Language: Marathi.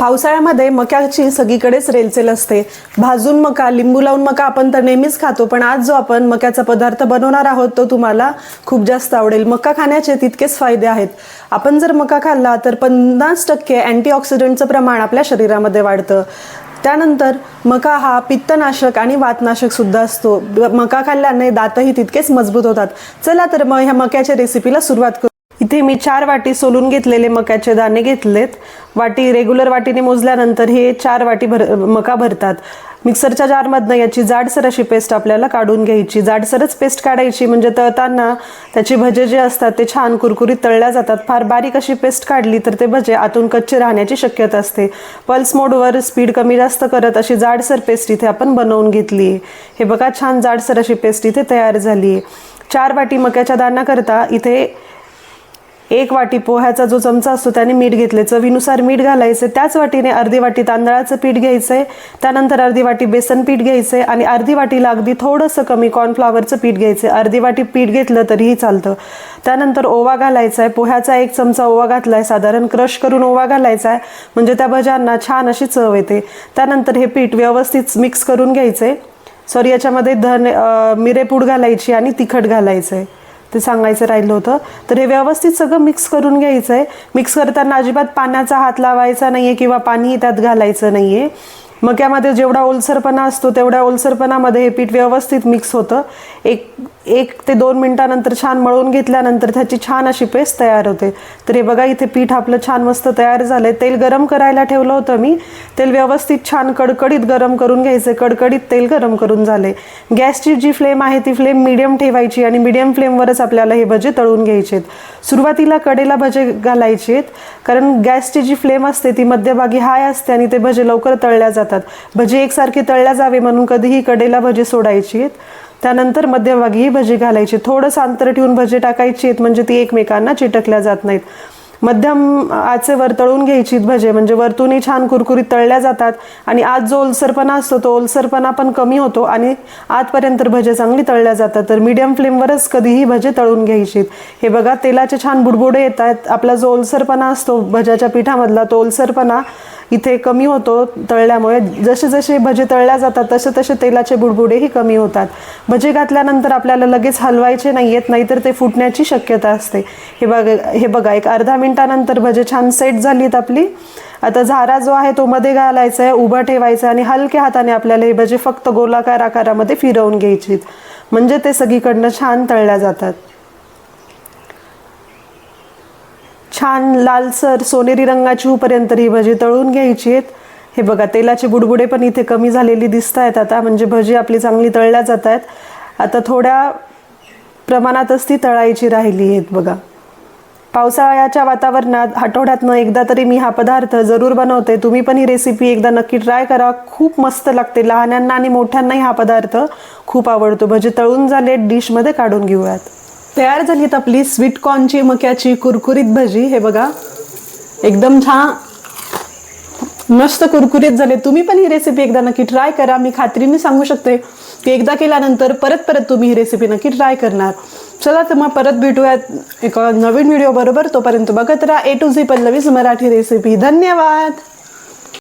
पावसाळ्यामध्ये मक्याची सगळीकडेच रेलचेल असते. भाजून मका लिंबू लावून मका आपण तर नेहमीच खातो पण आज जो आपण मक्याचा पदार्थ बनवणार आहोत तो तुम्हाला खूप जास्त आवडेल. मका खाण्याचे तितकेच फायदे आहेत. आपण जर मका खाल्ला तर पन्नास टक्के अँटीऑक्सिडंटचं प्रमाण आपल्या शरीरामध्ये वाढतं. त्यानंतर मका हा पित्तनाशक आणि वातनाशक सुद्धा असतो. मका खाल्ल्याने दातही तितकेच मजबूत होतात. चला तर मग ह्या मक्याच्या रेसिपीला सुरुवात करू. इथे मी चार वाटी सोलून घेतलेले मक्याचे दाणे घेतलेत. वाटी रेग्युलर वाटीने मोजल्यानंतर हे चार वाटी भर मका भरतात. मिक्सरच्या जारमधनं याची जाडसर अशी पेस्ट आपल्याला काढून घ्यायची. जाडसरच पेस्ट काढायची म्हणजे तळताना त्याची भजे जे असतात ते छान कुरकुरीत तळल्या जातात. फार बारीक अशी पेस्ट काढली तर ते भजे आतून कच्चे राहण्याची शक्यता असते. पल्स मोडवर स्पीड कमी जास्त करत अशी जाडसर पेस्ट इथे आपण बनवून घेतली. आहे हे बघा छान जाडसर अशी पेस्ट इथे तयार झाली. आहे चार वाटी मक्याच्या दाण्याकरता इथे एक वाटी पोह्याचा जो चमचा असतो त्याने मीठ घेतले. चवीनुसार मीठ घालायचे. त्याच वाटीने अर्धी वाटी तांदळाचं पीठ घ्यायचंय त्यानंतर अर्धी वाटी बेसन पीठ घ्यायचे आणि अर्धी वाटीला अगदी थोडंसं कमी कॉर्नफ्लावरचं पीठ घ्यायचं. अर्धी वाटी पीठ घेतलं तरीही चालतं. त्यानंतर ओवा घालायचा आहे. पोह्याचा एक चमचा ओवा घातलाय. साधारण क्रश करून ओवा घालायचा आहे. म्हणजे त्या भज्यांना छान अशी चव येते. त्यानंतर हे पीठ व्यवस्थित मिक्स करून घ्यायचंय सॉरी याच्यामध्ये धन मिरेपूड घालायची आणि तिखट घालायचं आहे ते सांगायचं राहिलं होतं. तर हे व्यवस्थित सगळं मिक्स करून घ्यायचं आहे मिक्स करताना अजिबात पाण्याचा हात लावायचा नाही आहे किंवा पाणी त्यात घालायचं नाही आहे मक्यामध्ये जेवढा ओलसरपणा असतो तेवढ्या ओलसरपणामध्ये हे पीठ व्यवस्थित मिक्स होतं. एक एक ते दोन मिनिटानंतर छान मळून घेतल्यानंतर त्याची छान अशी पेस्ट तयार होते. तर हे बघा इथे पीठ आपलं छान मस्त तयार झालंय. तेल गरम करायला ठेवलं होतं मी. तेल व्यवस्थित छान कडकडीत गरम करून घ्यायचं. कडकडीत तेल गरम करून झाले गॅसची जी फ्लेम आहे ती फ्लेम मिडियम ठेवायची आणि मिडियम फ्लेमवरच आपल्याला हे भजे तळून घ्यायचे आहेत सुरुवातीला कडेला भजे घालायचे आहेत कारण गॅसची जी फ्लेम असते ती मध्यभागी हाय असते आणि ते भजे लवकर तळल्या जातात. भजे एकसारखे तळल्या जावे म्हणून कधीही कडेला भजे सोडायची आहेत त्यानंतर मध्यभागी ही भजी घालायची. थोडंसं अंतर ठेवून भजी टाकायची आहेत म्हणजे ती एकमेकांना चिटकल्या जात नाहीत. मध्यम आचेवर तळून घ्यायची भजे म्हणजे वरतूनही छान कुरकुरीत तळल्या जातात आणि आत जो ओलसरपणा असतो तो ओलसरपणा पण कमी होतो आणि आतपर्यंत भजे चांगली तळल्या जातात. तर मीडियम फ्लेमवरच कधीही भजे तळून घ्यायची हे बघा तेलाचे छान बुडबुडे येत आहेत. आपला जो ओलसरपणा असतो भज्याच्या पिठामधला तो ओलसरपणा इथे कमी होतो तळल्यामुळे. जसे जसे भजे तळल्या जातात तसे तसे तेलाचे बुडबुडेही कमी होतात. भजे घातल्यानंतर आपल्याला लगेच हलवायचे नाही येत नाही तर ते फुटण्याची शक्यता असते. हे बघा हे बघा एक अर्धा मिनिटानंतर भजे छान सेट झालीत आपली. आता झारा जो आहे तो मध्ये घालायचा आहे उभा ठेवायचा आहे आणि हलक्या हाताने आपल्याला हे भजे फक्त गोलाकार आकारामध्ये फिरवून घ्यायची म्हणजे ते सगळीकडनं छान तळल्या जातात. छान लालसर सोनेरी रंगाची होईपर्यंत ही भजी तळून घ्यायची आहेत. हे बघा तेलाचे बुडबुडे पण इथे कमी झालेली दिसत आहेत आता. म्हणजे भजी आपली चांगली तळल्या जात आहेत आता थोड्या प्रमाणातच ती तळायची राहिली आहेत बघा. पावसाळ्याच्या वातावरणात आठवड्यातनं एकदा तरी मी हा पदार्थ जरूर बनवते. तुम्ही पण ही रेसिपी एकदा नक्की ट्राय करा. खूप मस्त लागते. लहानांना आणि मोठ्यांनाही हा पदार्थ खूप आवडतो. भजी तळून झाले डिशमध्ये काढून घेऊयात. तयार झाली आहेत आपली स्वीट कॉर्नची मक्याची कुरकुरीत भजी. हे बघा एकदम छान मस्त कुरकुरीत झाले. तुम्ही पण ही रेसिपी एकदा नक्की ट्राय करा. मी खात्रीने सांगू शकते की एकदा केल्यानंतर परत परत तुम्ही ही रेसिपी नक्की ट्राय करणार. चला तर मग परत भेटूयात एका नवीन व्हिडिओ बरोबर. तोपर्यंत बघत राहा A to Z Pallavi's Marathi recipe धन्यवाद!